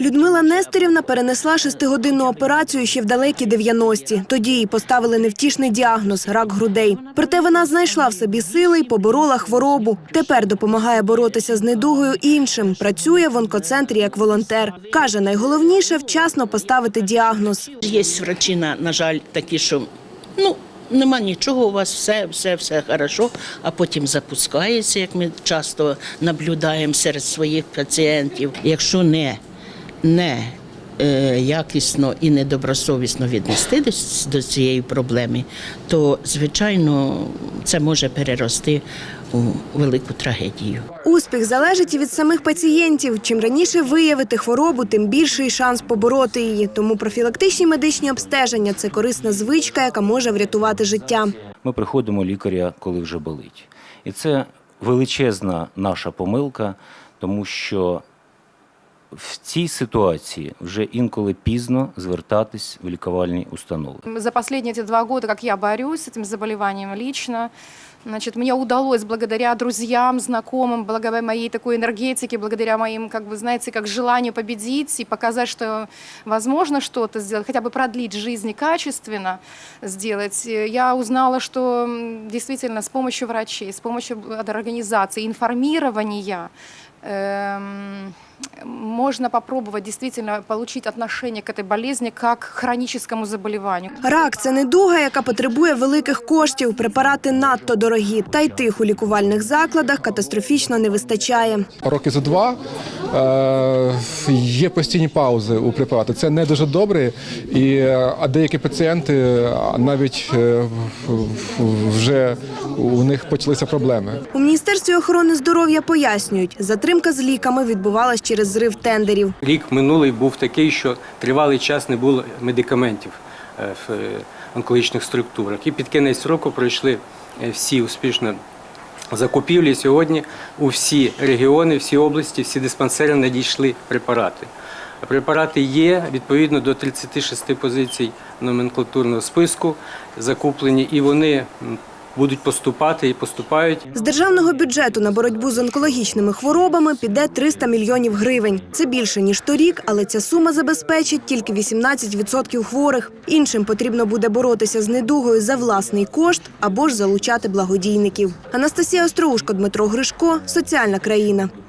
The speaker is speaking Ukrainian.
Людмила Нестерівна перенесла шестигодинну операцію ще в далекі 90-ті. Тоді їй поставили невтішний діагноз рак грудей. Проте вона знайшла в собі сили й поборола хворобу. Тепер допомагає боротися з недугою іншим. Працює в онкоцентрі як волонтер. каже, найголовніше вчасно поставити діагноз. Є врачі, на жаль, такі, що ну. Нема нічого, у вас все, все, все хорошо, а потім запускається, як ми часто наблюдаємо серед своїх пацієнтів. Якщо не, не е, якісно і недобросовісно віднести до, с- до цієї проблеми, то звичайно це може перерости у велику трагедію. Успіх залежить і від самих пацієнтів. Чим раніше виявити хворобу, тим більший шанс побороти її. Тому профілактичні медичні обстеження це корисна звичка, яка може врятувати життя. Ми приходимо лікаря, коли вже болить. І це величезна наша помилка, тому що в цій ситуації вже інколи пізно звертатись в лікувальні установи. За последние эти два года, как я борюсь с этим заболеванием лично, значит, мне удалось благодаря друзьям, знакомым, благодаря моей такой энергетике, благодаря моим, как бы, знаете, как желанию победить и показать, что возможно что-то сделать, хотя бы продлить жизнь и качественно сделать, э, я узнала, что м, действительно с помощью врачей, с помощью организации, информирования эм, можно попробовать действительно получить отношение к этой болезни как к хроническому заболеванию. Рак це недуга, яка потребує великих коштів. Препарати надто дорогі. Та й тих у лікувальних закладах катастрофічно не вистачає. роки за два е, є постійні паузи у препаратах. Це не дуже добре, і е, а деякі пацієнти навіть е, в- в- вже у них почалися проблеми. У міністерстві охорони здоров'я пояснюють, затримка з ліками відбувалась через зрив тендерів. Рік минулий був такий, що тривалий час не було медикаментів е, в е, онкологічних структурах. І під кінець року пройшли е, всі успішно закупівлі. Сьогодні у всі регіони, всі області, всі диспансери надійшли препарати. Препарати є відповідно до 36 позицій номенклатурного списку закуплені, і вони будуть поступати і поступають. З державного бюджету на боротьбу з онкологічними хворобами піде 300 мільйонів гривень. Це більше ніж торік, але ця сума забезпечить тільки 18% хворих. Іншим потрібно буде боротися з недугою за власний кошт або ж залучати благодійників. Анастасія Остроушко, Дмитро Гришко, соціальна країна.